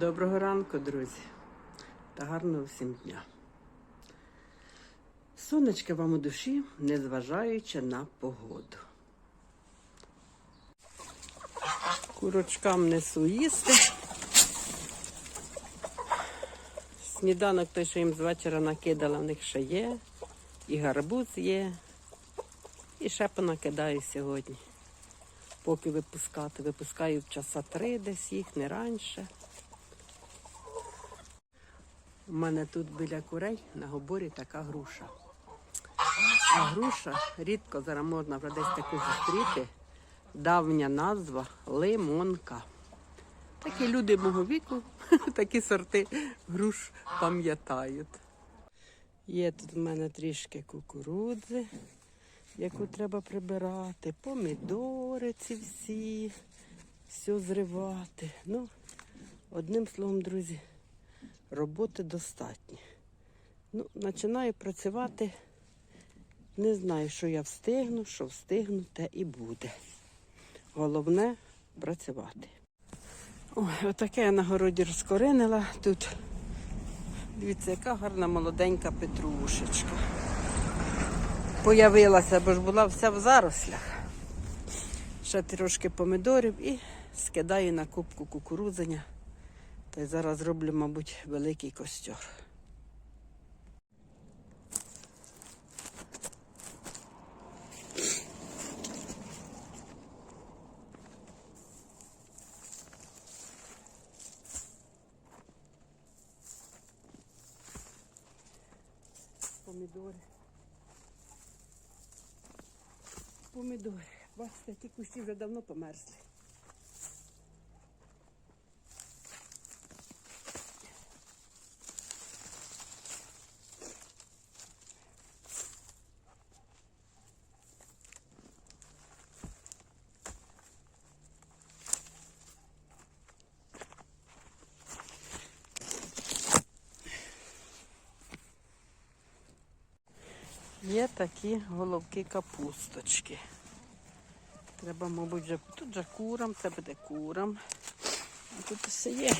Доброго ранку, друзі, та гарного всім дня. Сонечки вам у душі, незважаючи на погоду. Курочкам несу їсти. Сніданок той, що їм з вечора накидала, в них ще є. І гарбуз є. І ще понакидаю сьогодні. Поки випускати. Випускаю в часа три десь їх, не раніше. У мене тут біля курей на гоборі така груша. А груша рідко зараз можна вже десь таку зустріти. Давня назва лимонка. Такі люди мого віку, такі сорти груш пам'ятають. Є тут в мене трішки кукурудзи, яку треба прибирати, помідори ці всі, все зривати. Ну, одним словом, друзі, роботи достатньо. Ну, починаю працювати. Не знаю, що я встигну, що встигну, те і буде. Головне працювати. Ой, отаке я на городі розкоренила. Тут, дивіться, яка гарна молоденька петрушечка. Появилася, бо ж була вся в зарослях. Ще трошки помідорів і скидаю на кубку кукурудзення. Та й зараз зроблю, мабуть, великий костер. Помідори. Помідори. Бачите, ті кущі вже давно померзли. Є такі головки капусточки. Треба, мабуть, вже тут же курам, це буде курам. А тут все є.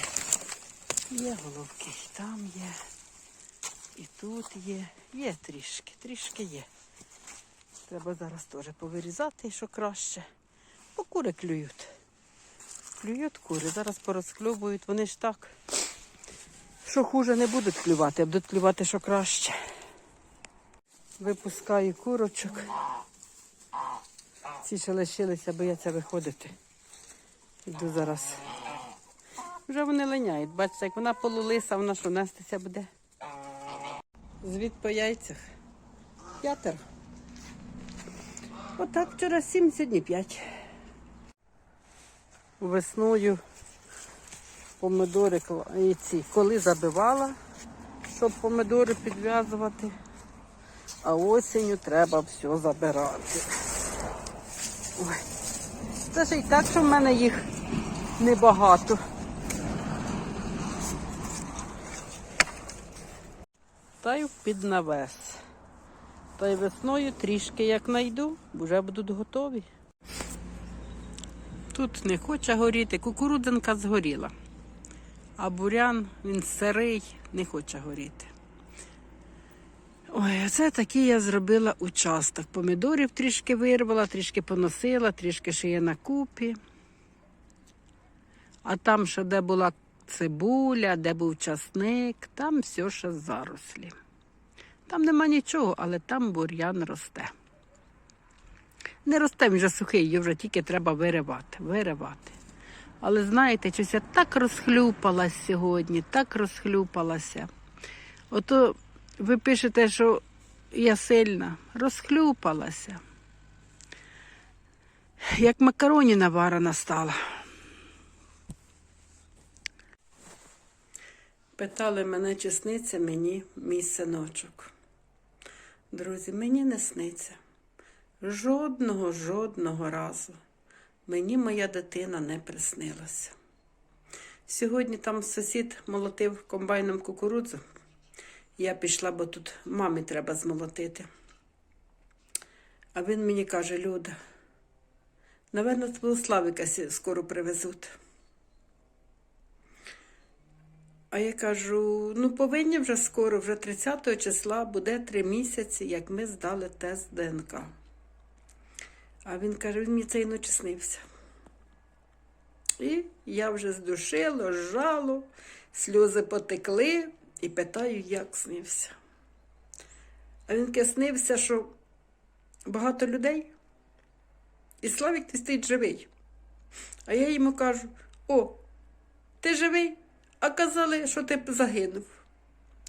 Є головки, і там є, і тут є. Є трішки, трішки є. Треба зараз теж повирізати, що краще. Бо кури клюють. Клюють кури, зараз порозклюбують, вони ж так. Що хуже не будуть клювати, а будуть клювати, що краще. Випускаю курочок. Ці ще лишилися, бояться виходити. Йду зараз. Вже вони линяють. Бачите, як вона полулиса, вона що нестися буде. Звід по яйцях. П'ятеро. Отак вчора сім, сьогодні п'ять. Весною помидори і ці коли забивала, щоб помидори підв'язувати. А осінню треба все забирати. Ой. Це ж і так, що в мене їх небагато. Та й під навес. Та й весною трішки як найду, вже будуть готові. Тут не хоче горіти, кукурудзинка згоріла. А бурян, він сирий, не хоче горіти. Ой, оце такий я зробила участок. Помідорів трішки вирвала, трішки поносила, трішки ще є на купі. А там, ще де була цибуля, де був часник, там все ще зарослі. Там нема нічого, але там бур'ян росте. Не росте, він вже сухий, його вже тільки треба виривати, виривати. Але знаєте, щось я так розхлюпалась сьогодні, так розхлюпалася. Ото ви пишете, що я сильна, розхлюпалася. Як макароні наварена стала. Питали мене, чи сниться мені мій синочок. Друзі, мені не сниться. Жодного, жодного разу мені моя дитина не приснилася. Сьогодні там сусід молотив комбайном кукурудзу. Я пішла, бо тут мамі треба змолотити. А він мені каже, Люда, напевно, твого Славика скоро привезуть. А я кажу: ну повинні вже скоро, вже 30 числа буде три місяці, як ми здали тест ДНК. А він каже, він мені цієї ночі снився. І я вже здушило, жало, сльози потекли і питаю, як снився. А він каже, снився, що багато людей, і Славік ти стоїть живий. А я йому кажу: о, ти живий? А казали, що ти загинув.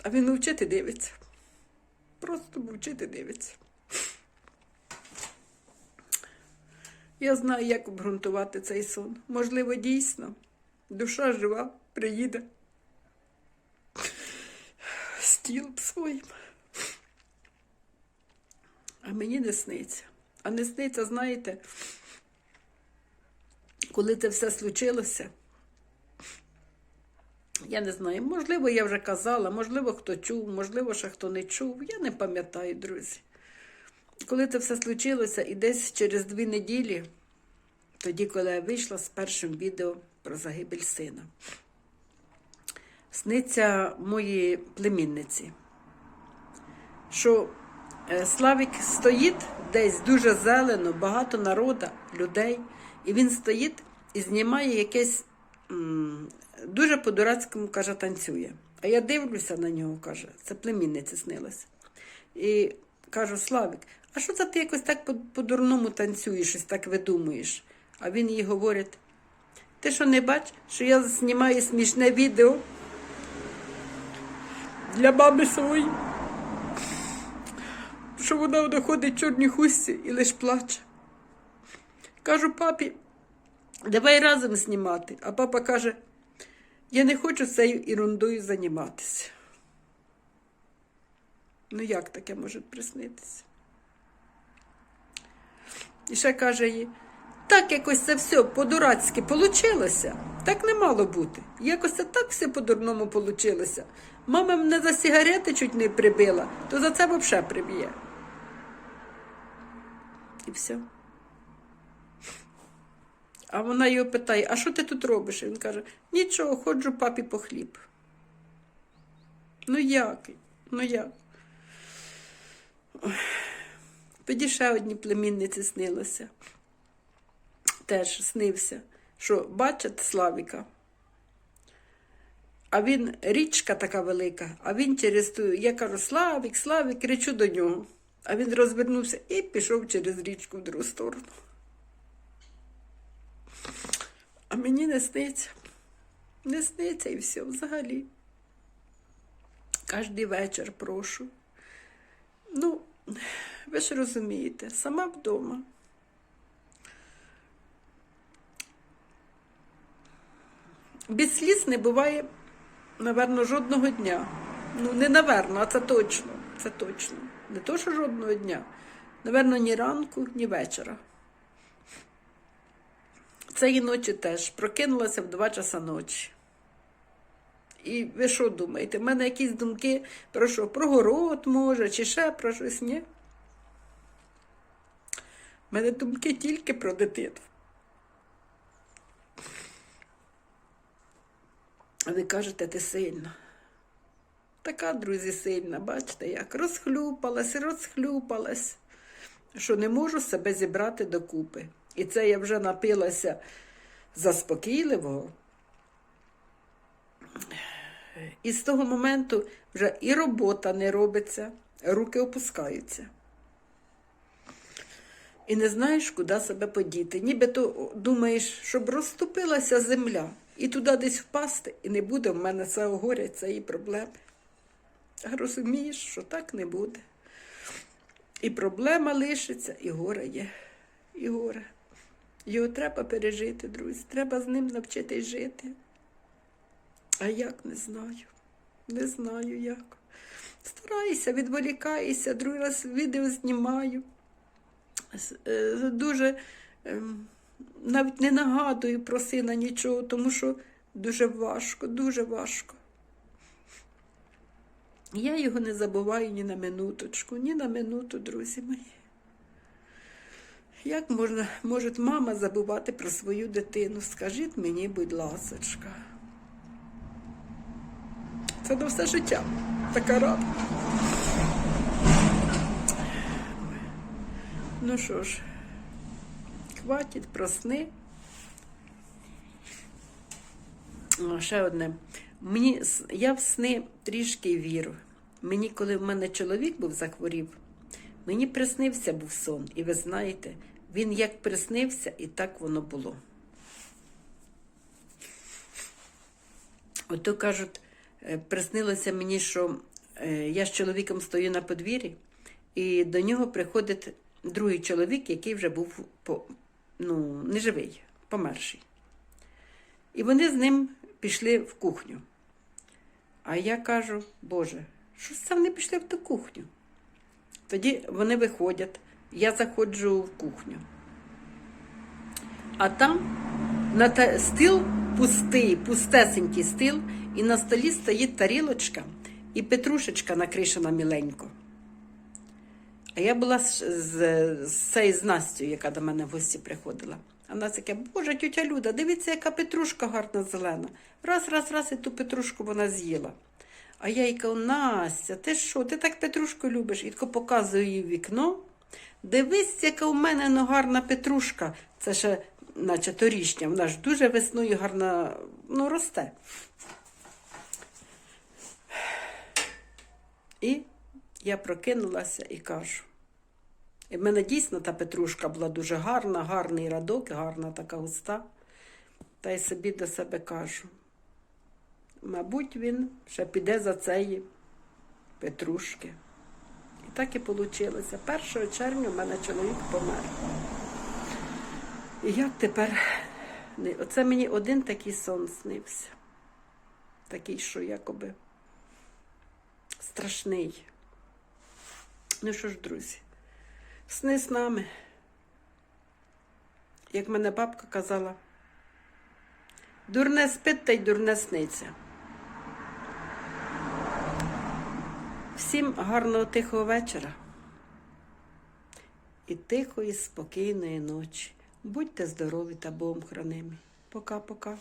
А він мовчити дивиться. Просто мовчити дивиться. Я знаю, як обґрунтувати цей сон. Можливо, дійсно, душа жива приїде з тілом своїм. А мені не сниться. А не сниться, знаєте, коли це все случилося. Я не знаю, можливо, я вже казала, можливо, хто чув, можливо, ще хто не чув. Я не пам'ятаю, друзі. Коли це все случилося, і десь через дві неділі, тоді, коли я вийшла з першим відео про загибель сина, сниться моїй племінниці, що е, Славік стоїть десь дуже зелено, багато народу, людей, і він стоїть і знімає якесь дуже по-дурацькому, каже, танцює. А я дивлюся на нього, каже, це племінниці снилося. І кажу, Славік, а що це ти якось так по- по-дурному танцюєш, щось так видумуєш? А він їй говорить: ти що не бачиш, що я знімаю смішне відео для мами своєї? Що вона доходить в чорній хустці і лиш плаче. Кажу папі, давай разом знімати. А папа каже, я не хочу цією ерундою займатися. Ну як таке може приснитися? І ще каже їй, так якось це все по-дурацьки получилося. Так не мало бути. Якось це так все по-дурному получилося. Мама мене за сигарети чуть не прибила, то за це взагалі приб'є. І все. А вона його питає, а що ти тут робиш? І він каже, нічого, ходжу папі по хліб. Ну як? Ну як? Ой. Тоді ще одній племінниці снилося. Теж снився, що бачить Славіка. А він річка така велика, а він через ту, я кажу, Славік, Славік, кричу до нього. А він розвернувся і пішов через річку в другу сторону. А мені не сниться. Не сниться і все взагалі. Кожний вечір прошу. Ну, ви ж розумієте, сама вдома. Без сліз не буває, напевно, жодного дня. Ну, не наверно, а це точно. Це точно. Не то, що жодного дня. Наверно, ні ранку, ні вечора. Цієї ночі теж прокинулася в 2 часа ночі. І ви що думаєте? В мене якісь думки про що? Про город, може, чи ще про щось, ні? У мене думки тільки про дитину. Ви кажете, ти сильна. Така, друзі, сильна, бачите, як розхлюпалась, розхлюпалась, що не можу себе зібрати докупи. І це я вже напилася заспокійливого. І з того моменту вже і робота не робиться, руки опускаються. І не знаєш, куди себе подіти. Нібито думаєш, щоб розступилася земля і туди десь впасти, і не буде в мене цього горя, цієї проблеми. Розумієш, що так не буде. І проблема лишиться, і горе є, і горе. Його треба пережити, друзі. Треба з ним навчитись жити. А як не знаю. Не знаю як. Стараюся, відволікаюся, другий раз відео знімаю. Е, Дуже ем, навіть не нагадую про сина нічого, тому що дуже важко, дуже важко. Я його не забуваю ні на минуточку, ні на минуту, друзі мої. Як можна, може мама забувати про свою дитину? Скажіть мені, будь ласочка. Це на все життя. Така рада. Ну що ж, хватить про сни. О, ще одне. Мені, я в сни трішки вірю. Мені, коли в мене чоловік був захворів, мені приснився був сон. І ви знаєте, він як приснився, і так воно було. Ото кажуть, е, приснилося мені, що е, я з чоловіком стою на подвір'ї, і до нього приходить другий чоловік, який вже був ну, неживий, померший. І вони з ним пішли в кухню. А я кажу, Боже, що це вони пішли в ту кухню? Тоді вони виходять, я заходжу в кухню. А там на стіл пустий, пустесенький стіл, і на столі стоїть тарілочка і петрушечка накришена міленько. А я була з, з, з з Настю, яка до мене в гості приходила. А вона таке, Боже, тютя Люда, дивіться, яка петрушка гарна зелена. Раз, раз, раз, і ту петрушку вона з'їла. А я їй кажу, Настя, ти що, ти так петрушку любиш? І тако показую їй вікно. Дивись, яка у мене ну, гарна петрушка. Це ще, наче торішня, вона ж дуже весною гарна ну, росте. І я прокинулася і кажу. І в мене дійсно та петрушка була дуже гарна, гарний радок, гарна така густа. Та й собі до себе кажу. Мабуть, він ще піде за цієї петрушки. І так і вийшло. 1 червня в мене чоловік помер. І як тепер? Оце мені один такий сон снився. Такий, що якоби страшний. Ну що ж, друзі, сни з нами. Як мене бабка казала, дурне спить та й дурне сниться. Всім гарного тихого вечора і тихої, спокійної ночі. Будьте здорові та Богом. Пока-пока.